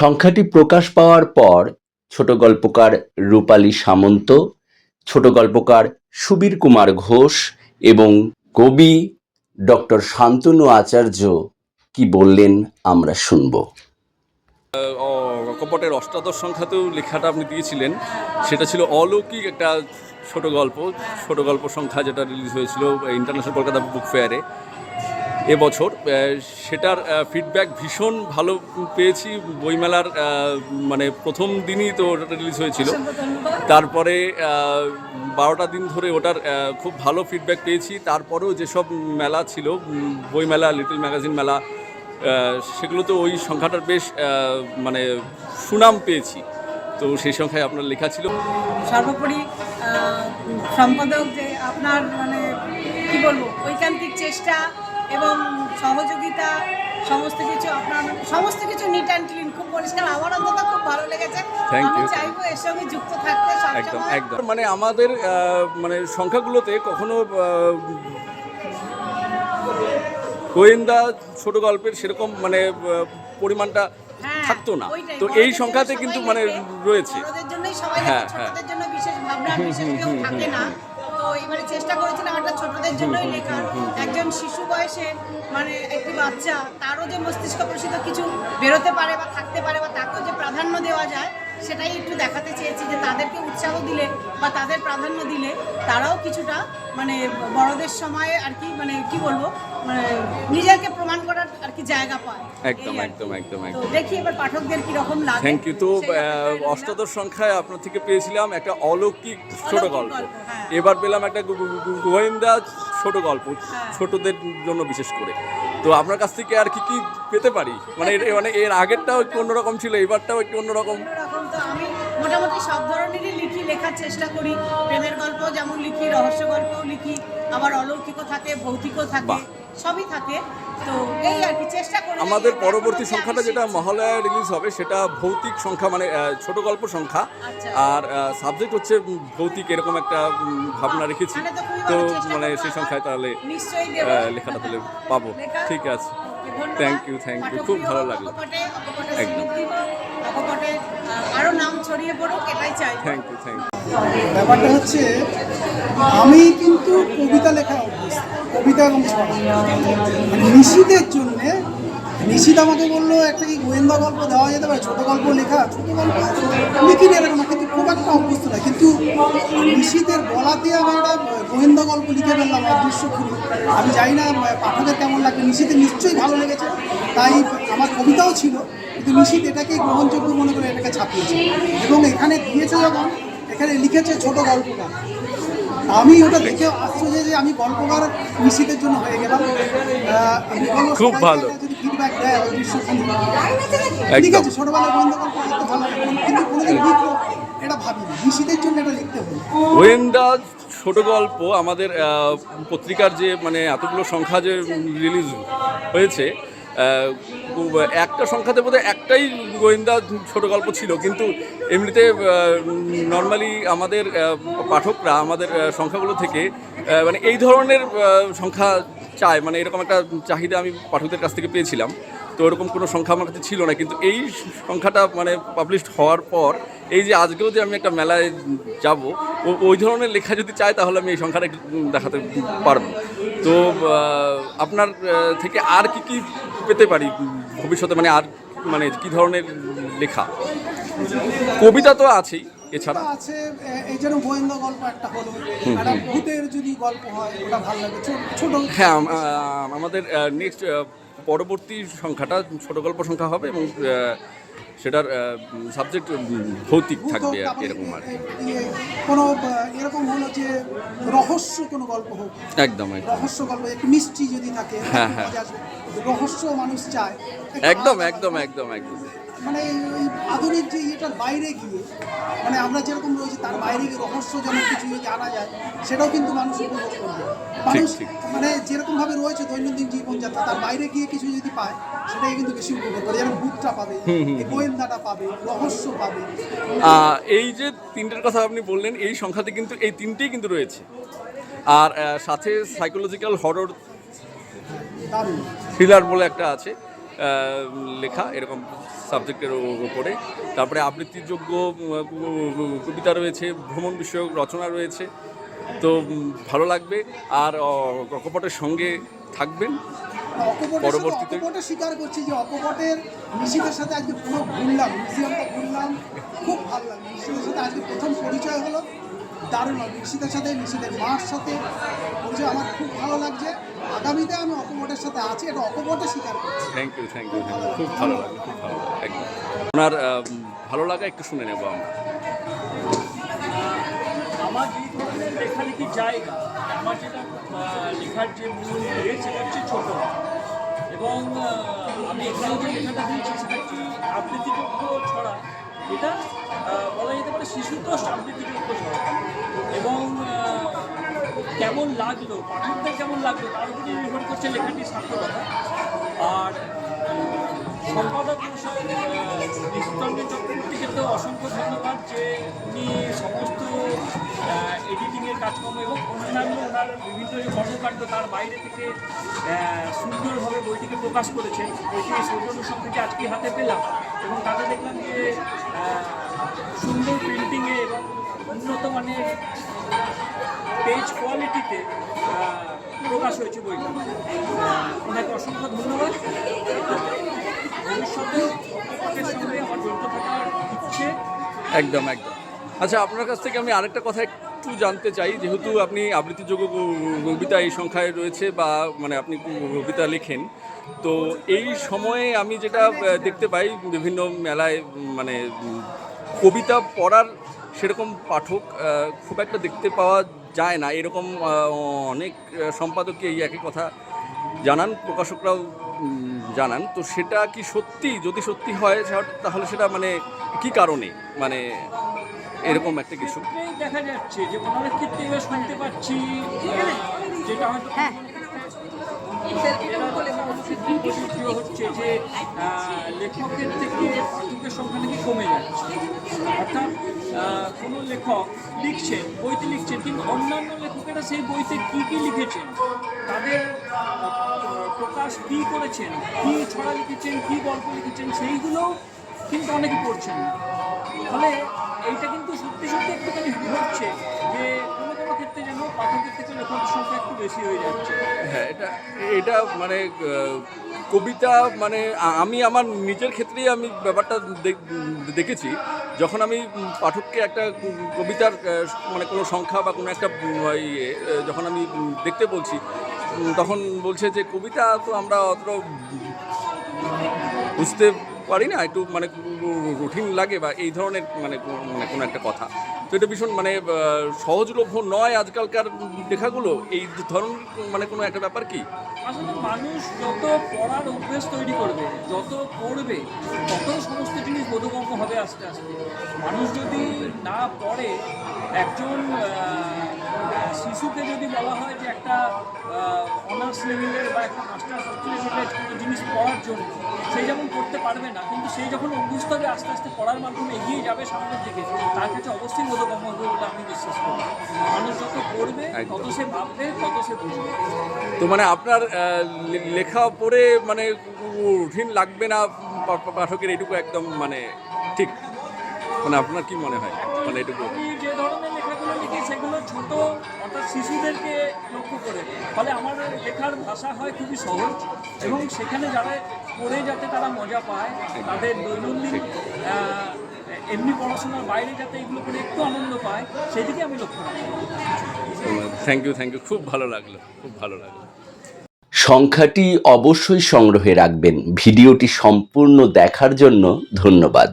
সংখ্যাটি প্রকাশ পাওয়ার পর ছোট গল্পকার রূপালী সামন্ত, ছোট গল্পকার সুবীর কুমার ঘোষ এবং কবি ডক্টর শান্তনু আচার্য কি বললেন আমরা শুনব। কপটের অষ্টাদশ সংখ্যাতেও লেখাটা আপনি দিয়েছিলেন। সেটা ছিল অলৌকিক একটা ছোট গল্প ছোট গল্প সংখ্যা যেটা রিলিজ হয়েছিল ইন্টারন্যাশনাল কলকাতা বুক ফেয়ারে এবছর সেটার ফিডব্যাক ভীষণ ভালো পেয়েছি। বইমেলার মানে প্রথম দিনই তো ওটা রিলিজ হয়েছিল। তারপরে বারোটা দিন ধরে ওটার খুব ভালো ফিডব্যাক পেয়েছি। তারপরেও যেসব মেলা ছিল বইমেলা বই লিটল ম্যাগাজিন মেলা সেগুলোতে ওই সংখ্যাটার বেশ মানে সুনাম পেয়েছি। তো সেই সংখ্যায় আপনার লেখা ছিল। সর্বোপরি সম্পাদক যে আপনার মানে কি বলব ঐকান্তিক চেষ্টা এবং সহযোগিতা সমস্ত কিছু আপনার সমস্ত কিছু নিট অ্যান্ড ক্লিন খুব পরিষ্কার। আমার অন্তত খুব ভালো লেগেছে। আমি চাইব এর সঙ্গে যুক্ত থাকতে একদম একদম। মানে আমাদের মানে সংখ্যাগুলোতে কখনো গোয়েন্দা ছোট গল্পের সেরকম মানে পরিমাণটা হ্যাঁ, থাকতো না। তো এই সংখ্যাতে কিন্তু মানে রয়েছে। হ্যাঁ, হ্যাঁ। তো এবারে চেষ্টা করেছিলাম একটা ছোটদের জন্যই লেখার। একজন শিশু বয়সে মানে একটি বাচ্চা তারও যে মস্তিষ্ক প্রসিত কিছু বেরোতে পারে বা থাকতে পারে বা তাকেও যে প্রাধান্য দেওয়া যায় সেটাই একটু দেখাতে চেয়েছি যে তাদেরকে উৎসাহ দিলে বা তাদের প্রাধান্য দিলে তারাও কিছুটা মানে বড়দের সময়ে আর কি মানে কি বলব মানে নিজেকে প্রমাণ করার আর কি জায়গা পায় একদম। একদম, একদম, একদম। দেখি এবার পাঠকদের কি রকম লাগে থ্যাংক ইউ তো অষ্টাদশ সংখ্যায় আপনার থেকে পেয়েছিলাম একটা অলৌকিক ছোট গল্প হ্যাঁ। এবার পেলাম একটা গোয়েন্দা ছোট গল্প হ্যাঁ। ছোটদের জন্য বিশেষ করে তো আপনার কাছ থেকে আর কি কি পেতে পারি মানে এর- মানে এর আগেরটাও একটু অন্যরকম ছিল এবারটাও একটু অন্যরকম আমি মোটামুটি সব ধরনেরই লিখি লেখার চেষ্টা করি। প্রেমের গল্প যেমন লিখি রহস্য গল্পও লিখি আবার অলৌকিকও থাকে ভৌতিকও থাকে সবই থাকে। তো এই আর কি চেষ্টা করি আমাদের পরবর্তী সংখ্যাটা যেটা মহালয়া রিলিজ হবে সেটা ভৌতিক সংখ্যা মানে ছোট গল্প সংখ্যা। আচ্ছা। আর সাবজেক্ট হচ্ছে ভৌতিক এরকম একটা ভাবনা রেখেছি। তো মানে সেই। সংখ্যায় তাহলে নিশ্চয়ই লেখাটা তাহলে পাবো? ঠিক আছে। Thank you, thank you. খুব ভালো লাগল। একদম। আরও নাম ছড়িয়ে পড়ুক এটাই চাই। থ্যাংক ইউ থ্যাংক ইউ ব্যাপারটা হচ্ছে আমি কিন্তু কবিতা লেখা কবিতা এবং মানে নিশীদের জন্যে নিশীত আমাকে বলল একটা কি গোয়েন্দা গল্প দেওয়া যেতে পারে ছোটো গল্প লেখা ছোটো গল্প লিখি না এরকম কিন্তু খুব একটা অভ্যস্ত না। কিন্তু নিশীতের বলাতে আমার একটা গোয়েন্দা গল্প লিখে ফেললাম অদৃশ্য খুঁড়ি আমি জানি না পাঠকের কেমন লাগবে। নিশীতে নিশ্চয়ই ভালো লেগেছে তাই আমার কবিতাও ছিল কিন্তু নিশীত এটাকে গ্রহণযোগ্য মনে করে এটাকে ছাপিয়েছে। এবং এখানে দিয়েছে যখন এখানে লিখেছে ছোট গল্পকার। আমি ওটা দেখে আশ্চর্য যে আমি গল্পকার নিশ্চিতের জন্য হয়ে গেলাম। খুব ভালো। যদি ফিডব্যাক দেয় অদৃশ্য ঠিক আছে ছোটবেলায় গোয়েন্দা গল্প ভালো লাগে কিন্তু কোনোদিন লিখব জন্য এটা লিখতে গোয়েন্দা ছোট গল্প, আমাদের পত্রিকার যে মানে এতগুলো সংখ্যা যে রিলিজ হয়েছে একটা সংখ্যাতে বোধহয় একটাই গোয়েন্দা ছোট গল্প ছিল, কিন্তু এমনিতে নর্মালি আমাদের পাঠকরা আমাদের সংখ্যাগুলো থেকে মানে এই ধরনের সংখ্যা চায় মানে এরকম একটা চাহিদা আমি পাঠকদের কাছ থেকে পেয়েছিলাম। তো ওরকম কোনো সংখ্যা আমার কাছে ছিল না, কিন্তু এই সংখ্যাটা মানে পাবলিশড হওয়ার পর, এই যে আজকেও যে আমি একটা মেলায় যাব ওই ধরনের লেখা যদি চাই, তাহলে আমি এই সংখ্যাটা দেখাতে পারব। তো আপনার থেকে আর কি কি পেতে পারি ভবিষ্যতে? মানে আর মানে কি ধরনের লেখা? কবিতা তো আছেই এছাড়া? আছে এই যেন গোয়েন্দা গল্প একটা হলো একটা ভূতের যদি গল্প হয় ওটা ভালো লাগে। ছোট হ্যাঁ আমাদের নেক্সট পরবর্তী সংখ্যাটা ছোট গল্প সংখ্যা হবে এবং সেটার সাবজেক্ট ভৌতিক থাকবে আর এরকম আর কি। কোনো আহ, এরকম হলো যে রহস্য কোনো গল্প হোক একদম রহস্য গল্প একটু মিষ্টি যদি থাকে হ্যাঁ, হ্যাঁ। রহস্য মানুষ চায়। একদম একদম একদম একদম। মানে ওই আধুনিক যে ইয়েটার বাইরে গিয়ে মানে আমরা যেরকম রয়েছি তার বাইরে গিয়ে রহস্যজনক কিছু যদি জানা যায় সেটাও কিন্তু মানুষ উপভোগ করবে। মানুষ। মানে যেরকমভাবে রয়েছে দৈনন্দিন জীবনযাত্রা তার বাইরে গিয়ে কিছু যদি পায় সেটাই কিন্তু বেশি উপভোগ করে। যেরকম ভূতটা পাবে গোয়েন্দাটা পাবে রহস্য পাবে। এই যে তিনটের কথা আপনি বললেন এই সংখ্যাতে কিন্তু এই তিনটেই কিন্তু রয়েছে। আর সাথে সাইকোলজিক্যাল হরর থ্রিলার বলে একটা আছে লেখা এরকম সাবজেক্টের উপরে তারপরে আবৃত্তিযোগ্য কবিতা রয়েছে ভ্রমণ বিষয়ক রচনা রয়েছে। তো ভালো লাগবে। আর আহ, কপটের সঙ্গে থাকবেন। পরবর্তীতে- অকপটে স্বীকার করছি যে অকপটের সাথে আজকে পুরো ঘুরলাম মিউজিয়ামটা ঘুরলাম। খুব ভালো লাগল। সাথে আজকে প্রথম পরিচয় হলো। দারুণ নিশিতের সাথে নিশিতের মার সাথে। পরিচয় আমার খুব ভালো লাগছে। আগামীতে আমি অকপটের সাথে আছি এটা অকপটে স্বীকার করছি। Thank you thank you thank you খুব ভালো লাগল খুব ভালো একদম। ওনার ভালো লাগা একটু শুনে নেব আমরা। আমার যে ধরনের লেখালেখির জায়গা আমার যেটা লেখার যে মূল ইয়ে সেটা হচ্ছে ছোট। এবং আমি এখানে যে লেখাটা দিয়েছি সেটা হচ্ছে আবৃত্তিযোগ্য ছড়া। এটা বলা যেতে পারে শিশুতোষ আবৃত্তিযোগ্য ছড়া এবং কেমন লাগল, পাঠকদের কেমন লাগল, তার উপরে নির্ভর করছে লেখাটির সার্থকতা। আর, সম্পাদক মশাই নিস্তরঞ্জন চক্রবর্তীকে তো অসংখ্য ধন্যবাদ যে উনি সমস্ত এডিটিংয়ের কাজকর্ম এবং অন্যান্য ওনার বিভিন্ন যে কর্মকাণ্ড তার বাইরে থেকে সুন্দরভাবে বইটিকে প্রকাশ করেছেন। বইটি সৌজন্য সব থেকে আজকে হাতে পেলাম এবং তাতে দেখলাম যে সুন্দর প্রিন্টিংয়ে উন্নত মানের পেজ কোয়ালিটিতে প্রকাশ হয়েছে বইটা। ওনাকে অসংখ্য ধন্যবাদ। ভবিষ্যতেও পাঠের সঙ্গে আমার জড়িত থাকার ইচ্ছে। একদম একদম। আচ্ছা আপনার কাছ থেকে আমি আরেকটা কথা একটু জানতে চাই। যেহেতু আপনি আবৃত্তিযোগ্য কবিতা এই সংখ্যায় রয়েছে বা মানে আপনি কবিতা লেখেন, তো এই সময়ে আমি যেটা দেখতে পাই বিভিন্ন মেলায় মানে কবিতা পড়ার সেরকম পাঠক খুব একটা দেখতে পাওয়া যায় না। এরকম অনেক সম্পাদককে এই একই কথা জানান প্রকাশকরাও জানান। তো সেটা কি সত্যি? যদি সত্যি হয় তাহলে সেটা মানে কি কারণে? মানে এরকম একটা কিছু। দেখা যাচ্ছে যে অনেক ক্ষেত্রে শুনতে পাচ্ছি যেটা হয়তো প্রযোজ্য হচ্ছে যে লেখকের থেকে পাঠকের সংখ্যা নাকি কমে যাচ্ছে। অর্থাৎ কোনো লেখক লিখছেন, বইতে লিখছেন, কিন্তু অন্যান্য লেখকেরা সেই বইতে কী কী লিখেছেন? তাদের প্রকাশ কী করেছেন? কী ছড়া লিখেছেন? কী গল্প লিখেছেন? সেইগুলো কিন্তু অনেকে পড়ছেন না। ফলে এইটা কিন্তু সত্যি সত্যি একটুখানি হচ্ছে যে ক্ষেত্রে যেন পাঠকের থেকে লেখকের সংখ্যা একটু বেশি হয়ে যাচ্ছে। হ্যাঁ এটা এটা মানে কবিতা মানে আমি আমার নিজের ক্ষেত্রেই আমি ব্যাপারটা দেখ- দেখেছি। যখন আমি পাঠককে একটা কবিতার মানে কোনো সংখ্যা বা কোনো একটা ইয়ে যখন আমি দেখতে বলছি তখন বলছে যে, কবিতা তো আমরা অতটা বুঝতে পারি না, একটু মানে রুটিন লাগে বা এই ধরনের মানে মানে কোনো একটা কথা। তো এটা ভীষণ মানে সহজলভ্য নয় আজকালকার লেখাগুলো। এই ধরনের মানে কোনো একটা ব্যাপার কি? আসলে মানুষ যত পড়ার অভ্যেস তৈরি করবে, যত পড়বে, তত সমস্ত জিনিস বোধগম্য হবে আস্তে আস্তে। মানুষ যদি না পড়ে, একজন বলা হয় যে একটা অনার্স লেভেলের বা একটা মাস্টার্স লেভেলের কোনো জিনিস পড়ার জন্য সেই যেমন পড়তে পারবে না কিন্তু সেই যখন অভ্যস্ত হবে আস্তে আস্তে পড়ার মাধ্যমে এগিয়ে যাবে সামনের দিকে তার কাছে অবশ্যই বোধগম্য হবে বলে আমি বিশ্বাস করি। মানুষ যত পড়বে তত সে ভাববে তত সে বুঝবে। তো মানে আপনার লেখা পড়ে মানে রুটিন লাগবে না পাঠকের এটুকু একদম মানে ঠিক? মানে আপনার কি মনে হয়? মানে এটুকু যে ধরনের লিখি সেগুলো ছোট অর্থাৎ শিশুদেরকে লক্ষ্য করে। ফলে আমার লেখার ভাষা হয় খুবই সহজ এবং সেখানে যারা পড়ে যাতে তারা মজা পায় তাদের দৈনন্দিন এমনি পড়াশোনার বাইরে যাতে এগুলো করে একটু আনন্দ পায় সেদিকে আমি লক্ষ্য রাখি। থ্যাংক ইউ থ্যাংক ইউ খুব ভালো লাগল খুব ভালো লাগল। সংখ্যাটি অবশ্যই সংগ্রহে রাখবেন। ভিডিওটি সম্পূর্ণ দেখার জন্য ধন্যবাদ।